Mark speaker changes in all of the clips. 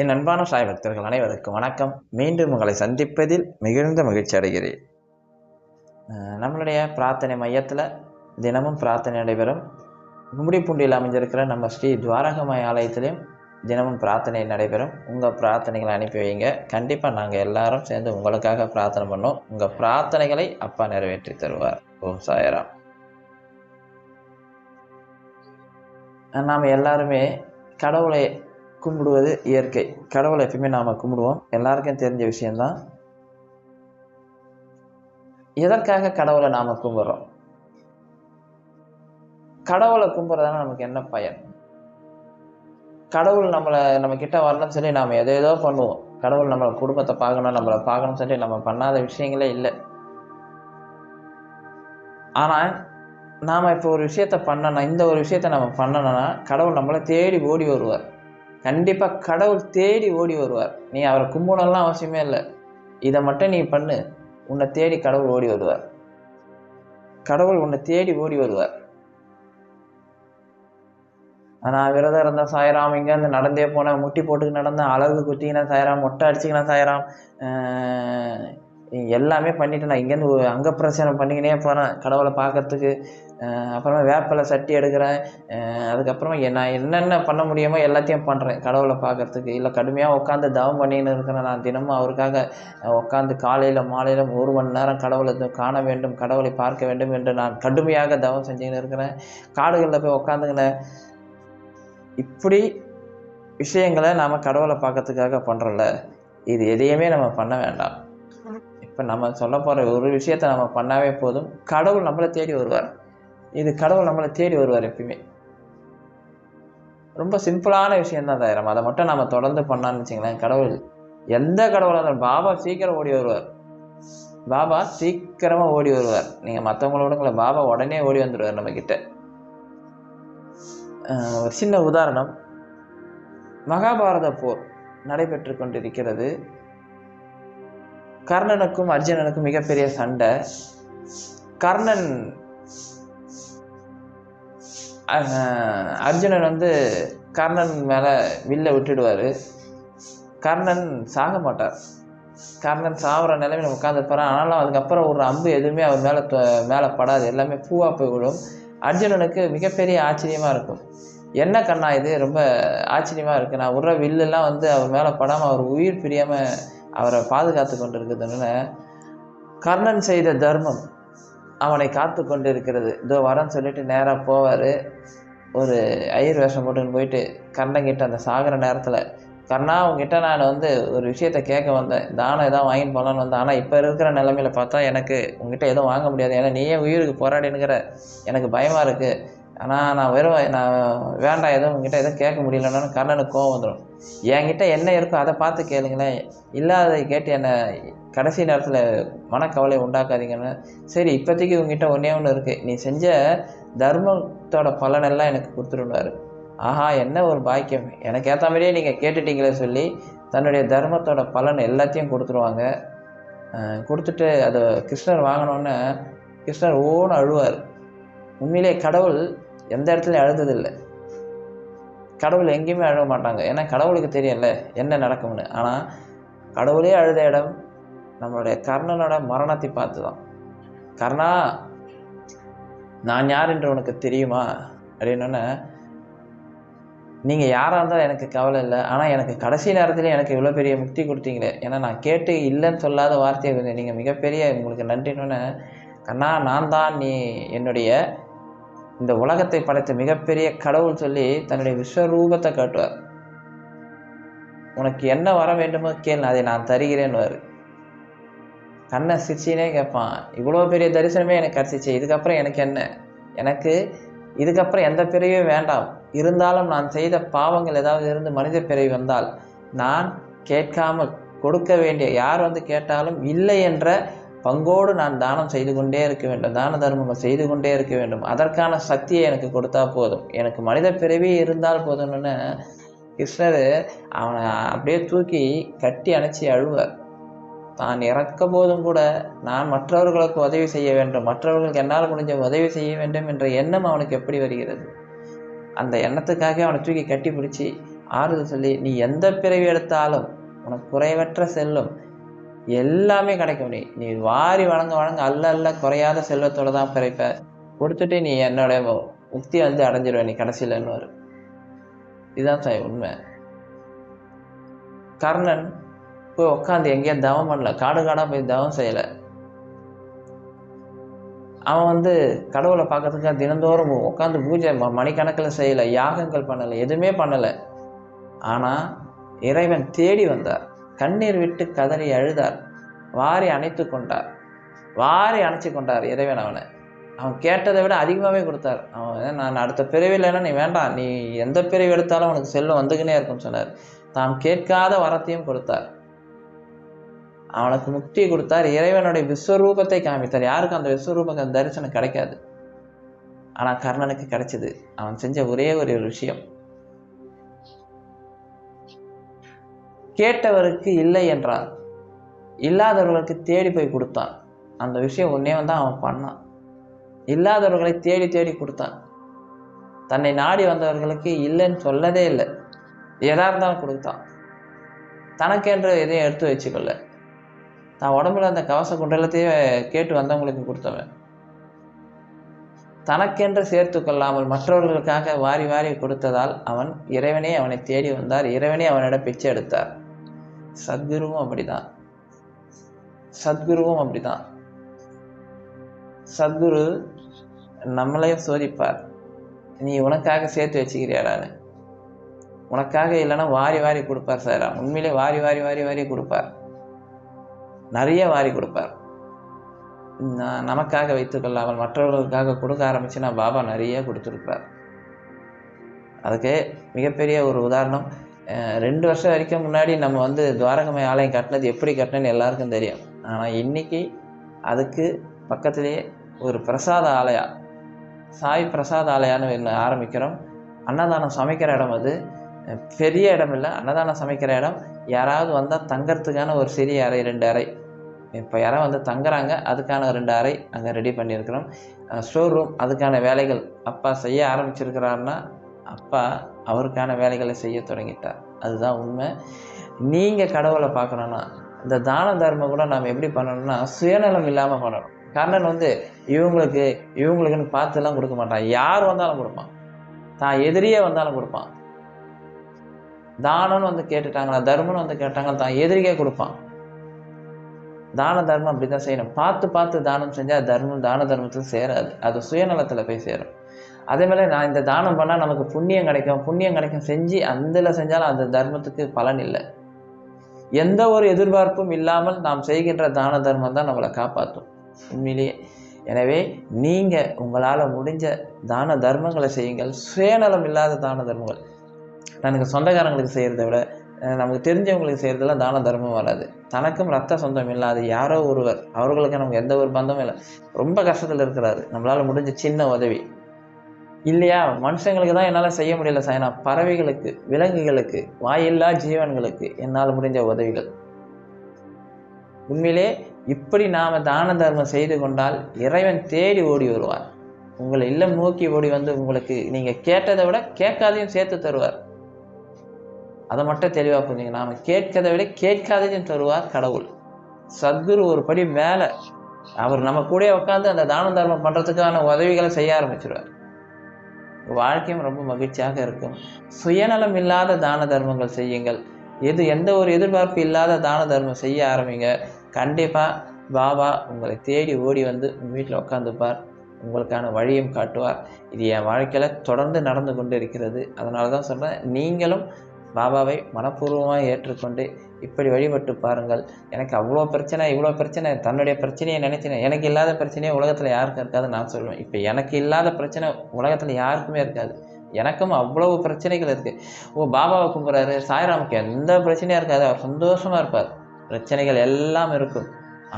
Speaker 1: என் அன்பான சாய் பக்தர்கள் அனைவருக்கும் வணக்கம். மீண்டும் உங்களை சந்திப்பதில் மிகுந்த மகிழ்ச்சி அடைகிறேன். நம்மளுடைய பிரார்த்தனை மையத்தில் தினமும் பிரார்த்தனை நடைபெறும். கும்மிடிப்பூண்டியில் அமைஞ்சிருக்கிற நம்ம ஸ்ரீ துவாரகமாய் ஆலயத்திலையும் தினமும் பிரார்த்தனை நடைபெறும். உங்கள் பிரார்த்தனைகளை அனுப்பி வைங்க. கண்டிப்பாக நாங்கள் எல்லாரும் சேர்ந்து உங்களுக்காக பிரார்த்தனை பண்ணோம். உங்கள் பிரார்த்தனைகளை அப்பா நிறைவேற்றி தருவார். ஓம் சாயராம். நாம் எல்லாருமே கடவுளை கும்பிடுவது இயற்கை. கடவுளை எப்பயுமே நாம் கும்பிடுவோம். எல்லாருக்கும் தெரிஞ்ச விஷயம்தான். எதற்காக கடவுளை நாம் கும்பிட்றோம்? கடவுளை கும்பிட்றதால நமக்கு என்ன பயன்? கடவுள் நம்மளை நம்ம கிட்ட வரணும்னு சொல்லி நாம் எதோ ஏதோ பண்ணுவோம். கடவுள் நம்மளை குடும்பத்தை பார்க்கணும் நம்மளை பார்க்கணும்னு சொல்லி நம்ம பண்ணாத விஷயங்களே இல்லை. ஆனால் நாம் இப்போ ஒரு விஷயத்த பண்ணணும் இந்த ஒரு விஷயத்த நம்ம பண்ணணும்னா கடவுள் நம்மளை தேடி ஓடி வருவார். கண்டிப்பாக கடவுள் தேடி ஓடி வருவார். நீ அவரை கும்பிடலாம் அவசியமே இல்லை. இதை மட்டும் நீ பண்ணு. உன்னை தேடி கடவுள் ஓடி வருவார். கடவுள் உன்னை தேடி ஓடி வருவார். ஆனால் விரதம் இருந்தால் சாயராம் இங்கேருந்து நடந்தே போனேன் முட்டி போட்டுக்கு நடந்தேன் அழகு குத்திக்கினா சாயராம் மொட்டை அடிச்சுக்கினா சாயராம் ஆஹ் எல்லாமே பண்ணிட்டு நான் இங்கேருந்து ஒரு அங்க பிரச்சனை பண்ணிக்கினே போகிறேன் கடவுளை பார்க்கறதுக்கு. அப்புறமா வேப்பிலை சட்டி எடுக்கிறேன். அதுக்கப்புறமா நான் என்னென்ன பண்ண முடியுமோ எல்லாத்தையும் பண்ணுறேன் கடவுளை பார்க்கறதுக்கு. இல்லை கடுமையாக உட்காந்து தவம் பண்ணின்னு இருக்கிறேன். நான் தினமும் அவருக்காக உட்காந்து காலையில் மாலையில் ஒரு மணி நேரம் கடவுளை காண வேண்டும் கடவுளை பார்க்க வேண்டும் என்று நான் கடுமையாக தவம் செஞ்சுக்கின்னு இருக்கிறேன். காடுகளில் போய் உட்காந்துக்கினேன் இப்படி விஷயங்களை நாம் கடவுளை பார்க்கறதுக்காக பண்ணுறோம்ல இது எதையுமே நம்ம பண்ண வேண்டாம். இப்போ நம்ம சொல்ல போகிற ஒரு விஷயத்தை நம்ம பண்ணாவே போதும். கடவுள் நம்மளை தேடி வருவார். இது கடவுள் நம்மளை தேடி வருவார் எப்பயுமே. ரொம்ப சிம்பிளான விஷயம் தான் தயாரம் அதை மட்டும் நம்ம தொடர்ந்து பண்ணான்னு வச்சுங்களேன். கடவுள் எந்த கடவுளாக இருந்தாலும் பாபா சீக்கிரம் ஓடி வருவார். பாபா சீக்கிரமாக ஓடி வருவார். நீங்கள் மற்றவங்களோட பாபா உடனே ஓடி வந்துடுவார் நம்மக்கிட்ட ஒரு சின்ன உதாரணம். மகாபாரத போர் நடைபெற்று கொண்டிருக்கிறது. கர்ணனுக்கும் அர்ஜுனனுக்கும் மிகப்பெரிய சண்டை. கர்ணன் அர்ஜுனன் வந்து கர்ணன் மேலே வில்ல விட்டுடுவார். கர்ணன் சாக மாட்டார். கர்ணன் சாகிற நிலைமையில உட்காந்துருப்பார் ஆனாலும் அதுக்கப்புறம் ஒரு அம்பு எதுவுமே அவர் மேலே மேலே படாது. எல்லாமே பூவாக போய் விடும் அர்ஜுனனுக்கு மிகப்பெரிய ஆச்சரியமாக இருக்கும். என்ன கண்ணா இது? ரொம்ப ஆச்சரியமாக இருக்குது நான் விட்ற வில்லெல்லாம் வந்து அவர் மேலே படாமல் அவர் உயிர் பிரியாமல் அவரை பாதுகாத்து கொண்டு இருக்குதுன்னு கர்ணன் செய்த தர்மம் அவனை காத்து கொண்டு இருக்கிறது இதோ வரேன்னு சொல்லிட்டு நேராக போவார். ஒரு ஐயர் வேஷம் போட்டுன்னு போயிட்டு கண்ணங்கிட்ட அந்த சாகிற நேரத்தில் கர்ணா உங்ககிட்ட நான் வந்து ஒரு விஷயத்த கேட்க வந்தேன். தானம் எதாவது வாங்கிட்டு போகலான்னு வந்தேன். ஆனால் இப்போ இருக்கிற நிலமையில பார்த்தா எனக்கு உங்ககிட்ட எதுவும் வாங்க முடியாது. ஏன்னா நீயே உயிருக்கு போராடினுங்கிற எனக்கு பயமாக இருக்குது ஆனால் நான் வெறும் நான் வேண்டாம் எதுவும் உங்ககிட்ட எதுவும் கேட்க முடியலன்னு கர்ணனுக்கு கோவம் வந்துடும் என்கிட்ட என்ன இருக்கோ அதை பார்த்து கேளுங்களேன். இல்லாததை கேட்டு என்னை கடைசி நேரத்தில் மனக்கவலை உண்டாக்காதீங்கன்னு. சரி இப்போதைக்கு உங்ககிட்ட ஒன்றே ஒன்று இருக்குது நீ செஞ்ச தர்மத்தோட பலனெல்லாம் எனக்கு கொடுத்துருவாரு. ஆஹா என்ன ஒரு பாக்கியம். எனக்கு ஏற்ற மாதிரியே நீங்கள் கேட்டுட்டீங்களே சொல்லி தன்னுடைய தர்மத்தோட பலன் எல்லாத்தையும் கொடுத்துருவாங்க. கொடுத்துட்டு அதை கிருஷ்ணர் வாங்கினோன்னே கிருஷ்ணர் ஓன்னு அழுவார். உண்மையிலே கடவுள் எந்த இடத்துலையும் அழுததில்லை கடவுள் எங்கேயுமே அழுக மாட்டாங்க. ஏன்னா கடவுளுக்கு தெரியல என்ன நடக்கும்னு. ஆனால் கடவுளே அழுத இடம் நம்மளுடைய கர்ணனோட மரணத்தை பார்த்து தான் கர்ணா நான் யார் என்று உனக்கு தெரியுமா? அப்படின்னோடனே நீங்கள் யாராக இருந்தாலும் எனக்கு கவலை இல்லை. ஆனால் எனக்கு கடைசி நேரத்தில் எனக்கு இவ்வளோ பெரிய முக்தி கொடுத்தீங்களே. ஏன்னா நான் கேட்டு இல்லைன்னு சொல்லாத வார்த்தையை கொஞ்சம் நீங்கள் மிகப்பெரிய உங்களுக்கு நன்றினோன்னே கண்ணா நான் தான் நீ என்னுடைய இந்த உலகத்தை படைத்த மிகப்பெரிய கடவுள் சொல்லி தன்னுடைய விஸ்வரூபத்தை காட்டுவார். உனக்கு என்ன வர வேண்டுமோ கேள் அதை நான் தருகிறேன்னுவார். கண்ணை சிரிச்சினே கேட்பான் இவ்வளோ பெரிய தரிசனமே எனக்கு கிடச்சிச்சு இதுக்கப்புறம் எனக்கு என்ன? எனக்கு இதுக்கப்புறம் எந்த பிறவியும் வேண்டாம். இருந்தாலும் நான் செய்த பாவங்கள் ஏதாவது இருந்து மனித பிறவி வந்தால் நான் கேட்காமல் கொடுக்க வேண்டிய யார் வந்து கேட்டாலும் இல்லை என்ற பங்கோடு நான் தானம் செய்து கொண்டே இருக்க வேண்டும். தான தர்மங்கள் செய்து கொண்டே இருக்க வேண்டும். அதற்கான சக்தியை எனக்கு கொடுத்தா போதும். எனக்கு மனித பிறவி இருந்தால் போதும்னு கிருஷ்ணர் அவனை அப்படியே தூக்கி கட்டி அணைச்சி அழுவார். தான் இறக்க போதும் கூட நான் மற்றவர்களுக்கு உதவி செய்ய வேண்டும். மற்றவர்களுக்கு என்னால் முடிஞ்ச உதவி செய்ய வேண்டும் என்ற எண்ணம் அவனுக்கு எப்படி வருகிறது? அந்த எண்ணத்துக்காக அவனை தூக்கி கட்டி பிடிச்சி ஆறுதல் சொல்லி நீ எந்த பிறவி எடுத்தாலும் உனக்கு குறைவற்ற செல்லும். எல்லாமே கிடைக்கும். நீ நீ வாரி வழங்க வழங்க அல்ல அல்ல குறையாத செல்வத்தோட தான் பிறப்ப. கொடுத்துட்டு நீ என்னோட முக்தி வந்து அடைஞ்சிருவ நீ கடைசியிலன்னு வரும். இதுதான் சார் உண்மை. கர்ணன் போய் உட்காந்து எங்கேயோ தவம் பண்ணல. காடு காடாக போய் தவம் செய்யலை. அவன் வந்து கடவுளை பார்க்கறதுக்காக தினந்தோறும் உட்காந்து பூஜை ம- மணிக்கணக்கில் செய்யலை யாகங்கள் பண்ணலை எதுவுமே பண்ணலை. ஆனால் இறைவன் தேடி வந்தார். கண்ணீர் விட்டு கதறி அழுதார். வாரி அணைத்து கொண்டார். வாரி அணைச்சு கொண்டார் இறைவன் அவனை. அவன் கேட்டதை விட அதிகமாகவே கொடுத்தார். அவன் நான் அடுத்த பிறவில்லைன்னா நீ வேண்டாம். நீ எந்த பிறவி எடுத்தாலும் உனக்கு செல்வம் வந்துக்கினே இருக்கும்னு சொன்னார். தாம் கேட்காத வரத்தையும் கொடுத்தார். அவனுக்கு முக்தியை கொடுத்தார். இறைவனுடைய விஸ்வரூபத்தை காமித்தார். யாருக்கும் அந்த விஸ்வரூப தரிசனம் கிடைக்காது. ஆனால் கர்ணனுக்கு கிடைச்சது. அவன் செஞ்ச ஒரே ஒரு விஷயம். கேட்டவருக்கு இல்லை என்றான். இல்லாதவர்களுக்கு தேடி போய் கொடுத்தான். அந்த விஷயம் உன்னே வந்து அவன் பண்ணான். இல்லாதவர்களை தேடி தேடி கொடுத்தான். தன்னை நாடி வந்தவர்களுக்கு இல்லைன்னு சொல்லதே இல்லை. எதா இருந்தாலும் கொடுத்தான். தனக்கென்று எதையும் எடுத்து வச்சுக்கொள்ள தான் உடம்புல அந்த கவச குண்டலத்தையே கேட்டு வந்தவங்களுக்கு கொடுத்தவன். தனக்கென்று சேர்த்து கொள்ளாமல் மற்றவர்களுக்காக வாரி வாரி கொடுத்ததால் அவன் இறைவனே அவனை தேடி வந்தார். இறைவனே அவனிடம் பிச்சை எடுத்தார். சத்குருவும் அப்படிதான். சத்குருவும் அப்படிதான். சத்குரு நம்மளையும் சோதிப்பார். நீ உனக்காக சேர்த்து வச்சுக்கிறியாடான்னு உனக்காக இல்லைன்னா வாரி வாரி கொடுப்பார் சார். உண்மையிலே வாரி வாரி வாரி வாரி கொடுப்பார். நிறைய வாரி கொடுப்பார். நமக்காக வைத்துக்கொள்ளாமல் மற்றவர்களுக்காக கொடுக்க ஆரம்பிச்சுன்னா பாபா நிறைய கொடுத்துருப்பார். அதுக்கு மிகப்பெரிய ஒரு உதாரணம் ரெண்டு வருஷம் வரைக்கும் முன்னாடி நம்ம வந்து துவாரகமை ஆலயம் கட்டினது எப்படி கட்டினேன்னு எல்லாருக்கும் தெரியும். ஆனால் இன்றைக்கி அதுக்கு பக்கத்துலேயே ஒரு பிரசாத ஆலயா சாய் பிரசாத ஆலயான்னு ஆரம்பிக்கிறோம். அன்னதானம் சமைக்கிற இடம் அது. பெரிய இடம் இல்லை அன்னதானம் சமைக்கிற இடம். யாராவது வந்தால் தங்கறதுக்கான ஒரு சிறிய அறை ரெண்டு அறை. இப்போ யாராவது வந்து தங்குறாங்க அதுக்கான ரெண்டு அறை அங்கே ரெடி பண்ணியிருக்கிறோம். ஸ்டோர் ரூம் அதுக்கான வேலைகள் அப்பா செய்ய ஆரம்பிச்சிருக்கிறாருன்னா அப்பா அவருக்கான வேலைகளை செய்ய தொடங்கிட்டார். அதுதான் உண்மை. நீங்கள் கடவுளை பார்க்கணுன்னா இந்த தான தர்மம் கூட நாம் எப்படி பண்ணணும்னா சுயநலம் இல்லாமல் பண்ணணும். கர்ணன் வந்து இவங்களுக்கு இவங்களுக்குன்னு பார்த்துலாம் கொடுக்க மாட்டான். யார் வந்தாலும் கொடுப்பான். தான் எதிரியே வந்தாலும் கொடுப்பான். தானம்னு வந்து கேட்டுட்டாங்களா தர்மம்னு வந்து கேட்டாங்களா தான் எதிரிக்கே கொடுப்பான். தான தர்மம் அப்படி தான் செய்யணும். பார்த்து பார்த்து தானம் செஞ்சால் தர்மம் தான தர்மத்தில் சேராது. அது சுயநலத்தில் போய் சேரும். அதே மாதிரி நான் இந்த தானம் பண்ணால் நமக்கு புண்ணியம் கிடைக்கும். புண்ணியம் கிடைக்கும். செஞ்சு அதில் செஞ்சாலும் அந்த தர்மத்துக்கு பலன் இல்லை. எந்த ஒரு எதிர்பார்ப்பும் இல்லாமல் நாம் செய்கின்ற தான தர்மம் தான் நம்மளை காப்பாற்றும். உண்மையிலேயே. எனவே நீங்கள் உங்களால் முடிஞ்ச தான தர்மங்களை செய்யுங்கள். சுயநலம் இல்லாத தான தர்மங்கள். எனக்கு சொந்தக்காரங்களுக்கு செய்கிறத விட நமக்கு தெரிஞ்சவங்களுக்கு செய்கிறதெல்லாம் தான தர்மம் வராது. தனக்கும் ரத்த சொந்தம் இல்லாத யாரோ ஒருவர் அவர்களுக்கு நமக்கு எந்த ஒரு பந்தமும் இல்லை. ரொம்ப கஷ்டத்தில் இருக்கிறாரு. நம்மளால் முடிஞ்ச சின்ன உதவி. இல்லையா? மனுஷங்களுக்கு தான் என்னால் செய்ய முடியல சாயனா. பறவைகளுக்கு விலங்குகளுக்கு வாயில்லா ஜீவன்களுக்கு என்னால் முடிஞ்ச உதவிகள். உண்மையிலே இப்படி நாம் தான தர்மம் செய்து கொண்டால் இறைவன் தேடி ஓடி வருவார். உங்களை இல்லம் நோக்கி ஓடி வந்து உங்களுக்கு நீங்கள் கேட்டதை விட கேட்காதையும் சேர்த்து தருவார். அதை மட்டும் தெளிவாக புரிஞ்சுங்க. நாம் கேட்கதை விட கேட்காததையும் தருவார் கடவுள். சத்குரு ஒரு படி மேலே. அவர் நம்ம கூட உட்காந்து அந்த தான தர்மம் பண்ணுறதுக்கான உதவிகளை செய்ய ஆரம்பிச்சிருவார். வாழ்க்கையும் ரொம்ப மகிழ்ச்சியாக இருக்கும். சுயநலம் இல்லாத தான தர்மங்கள் செய்யுங்கள். எது எந்த ஒரு எதிர்பார்ப்பு இல்லாத தான தர்மம் செய்ய ஆரம்பிங்க. கண்டிப்பாக பாபா உங்களை தேடி ஓடி வந்து உங்கள் வீட்டில் உட்காந்துப்பார் உங்களுக்கான வழியும் காட்டுவார். இது என் வாழ்க்கையில் தொடர்ந்து நடந்து கொண்டு இருக்கிறது. அதனால தான் சொல்கிறேன் நீங்களும் பாபாவை மனப்பூர்வமாக ஏற்றுக்கொண்டு இப்படி வழிபட்டு பாருங்கள். எனக்கு அவ்வளோ பிரச்சனை இவ்வளோ பிரச்சனை தன்னுடைய பிரச்சனையை நினைச்சினேன் எனக்கு இல்லாத பிரச்சனையே உலகத்தில் யாருக்கும் இருக்காது நான் சொல்லுவேன். இப்போ எனக்கு இல்லாத பிரச்சனை உலகத்தில் யாருக்குமே இருக்காது. எனக்கும் அவ்வளவு பிரச்சனைகள் இருக்குது ஓ பாபாவை கும்பிட்றாரு சாய்ராமுக்கு எந்த பிரச்சனையும் இருக்காது. அவர் சந்தோஷமாக இருப்பார். பிரச்சனைகள் எல்லாம் இருக்கும்.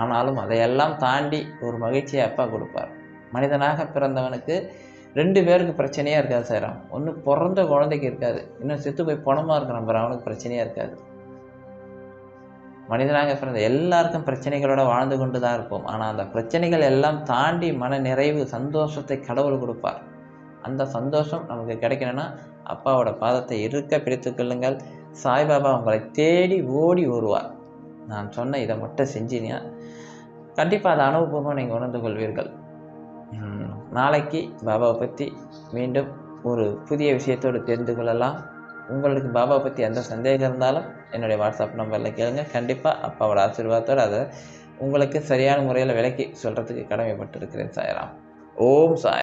Speaker 1: ஆனாலும் அதையெல்லாம் தாண்டி ஒரு மகிழ்ச்சியை அப்பா கொடுப்பார். மனிதனாக பிறந்தவனுக்கு ரெண்டு பேருக்கு பிரச்சனையாக இருக்காது சார். ஒன்று பிறந்த குழந்தைக்கு இருக்காது. இன்னும் செத்து போய் பணமாக இருக்கிற நம்பர் அவனுக்கு பிரச்சனையாக இருக்காது. மனிதனாக பிறந்த எல்லாருக்கும் பிரச்சனைகளோட வாழ்ந்து கொண்டு தான் இருப்போம். ஆனால் அந்த பிரச்சனைகள் எல்லாம் தாண்டி மன நிறைவு சந்தோஷத்தை கடவுள் கொடுப்பார். அந்த சந்தோஷம் நமக்கு கிடைக்கணும்னா அப்பாவோட பாதத்தை இருக்க பிடித்து கொள்ளுங்கள். சாய்பாபா உங்களை தேடி ஓடி வருவார். நான் சொன்ன இதை மட்டும் செஞ்சீங்க கண்டிப்பாக அதை அனுபவமாக நீங்கள் உணர்ந்து கொள்வீர்கள். நாளைக்கு பாபாவை பற்றி மீண்டும் ஒரு புதிய விஷயத்தோடு தெரிந்து கொள்ளலாம். உங்களுக்கு பாபா பற்றி எந்த சந்தேகம் இருந்தாலும் என்னுடைய வாட்ஸ்அப் நம்பரில் கேளுங்க. கண்டிப்பாக அப்பாவோட ஆசீர்வாதத்தோடு அதை உங்களுக்கு சரியான முறையில் விளக்கி சொல்கிறதுக்கு கடமைப்பட்டிருக்கிறேன் சாயராம். ஓம் சாய்